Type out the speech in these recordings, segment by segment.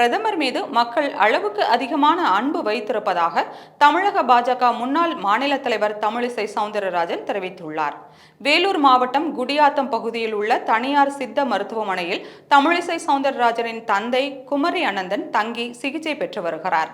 பிரதமர் மீது மக்கள் அளவுக்கு அதிகமான அன்பு வைத்திருப்பதாக தமிழக பாஜக முன்னாள் மாநில தலைவர் தமிழிசை சவுந்தரராஜன் தெரிவித்துள்ளார். வேலூர் மாவட்டம் குடியாத்தம் பகுதியில் உள்ள தனியார் சித்த மருத்துவமனையில் தமிழிசை சவுந்தரராஜனின் தந்தை குமரி அனந்தன் தங்கி சிகிச்சை பெற்று வருகிறார்.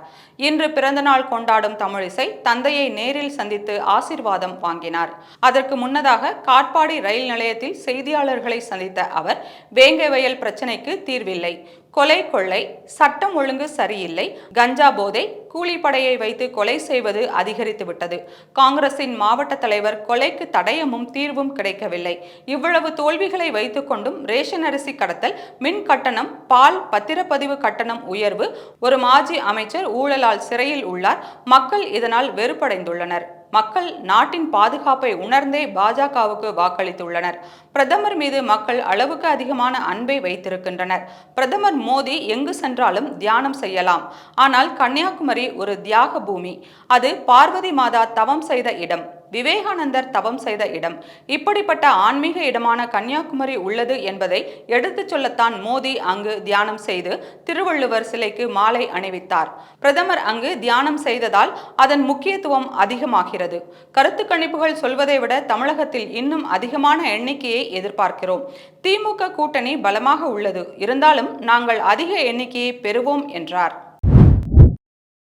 இன்று பிறந்தநாள் கொண்டாடும் தமிழிசை தந்தையை நேரில் சந்தித்து ஆசிர்வாதம் வாங்கினார். அதற்கு முன்னதாக காட்பாடி ரயில் நிலையத்தில் செய்தியாளர்களை சந்தித்த அவர் வேங்கை வயல் பிரச்சினைக்கு தீர்வில்லை. கொலை கொள்ளை சட்டம் ஒழுங்கு சரியில்லை கஞ்சா போதை கூலிப்படையை வைத்து கொலை செய்வது அதிகரித்து விட்டது. காங்கிரசின் மாவட்ட தலைவர் கொலைக்கு தடயமும் தீர்வும் கிடைக்கவில்லை. இவ்வளவு தோல்விகளை வைத்துக்கொண்டும் ரேஷன் அரிசி கடத்தல் மின் கட்டணம் பால் பத்திரப்பதிவு கட்டணம் உயர்வு ஒரு மாஜி அமைச்சர் ஊழலால் சிறையில் உள்ளார். மக்கள் இதனால் வெறுப்படைந்துள்ளனர். மக்கள் நாட்டின் பாதுகாப்பை உணர்ந்தே பாஜகவுக்கு வாக்களித்துள்ளனர். பிரதமர் மீது மக்கள் அளவுக்கு அதிகமான அன்பை வைத்திருக்கின்றனர். பிரதமர் மோடி எங்கு சென்றாலும் தியானம் செய்யலாம். ஆனால் கன்னியாகுமரி ஒரு தியாக பூமி. அது பார்வதி மாதா தவம் செய்த இடம். விவேகானந்தர் தவம் செய்த இடம். இப்படிப்பட்ட ஆன்மீக இடமான கன்னியாகுமரி உள்ளது என்பதை எடுத்துச் சொல்லத்தான் மோடி அங்கு தியானம் செய்து திருவள்ளுவர் சிலைக்கு மாலை அணிவித்தார். பிரதமர் அங்கு தியானம் செய்ததால் அதன் முக்கியத்துவம் அதிகமாகிறது. கருத்து கணிப்புகள் சொல்வதை விட தமிழகத்தில் இன்னும் அதிகமான எண்ணிக்கையை எதிர்பார்க்கிறோம். திமுக கூட்டணி பலமாக உள்ளது. இருந்தாலும் நாங்கள் அதிக எண்ணிக்கையை பெறுவோம் என்றார்.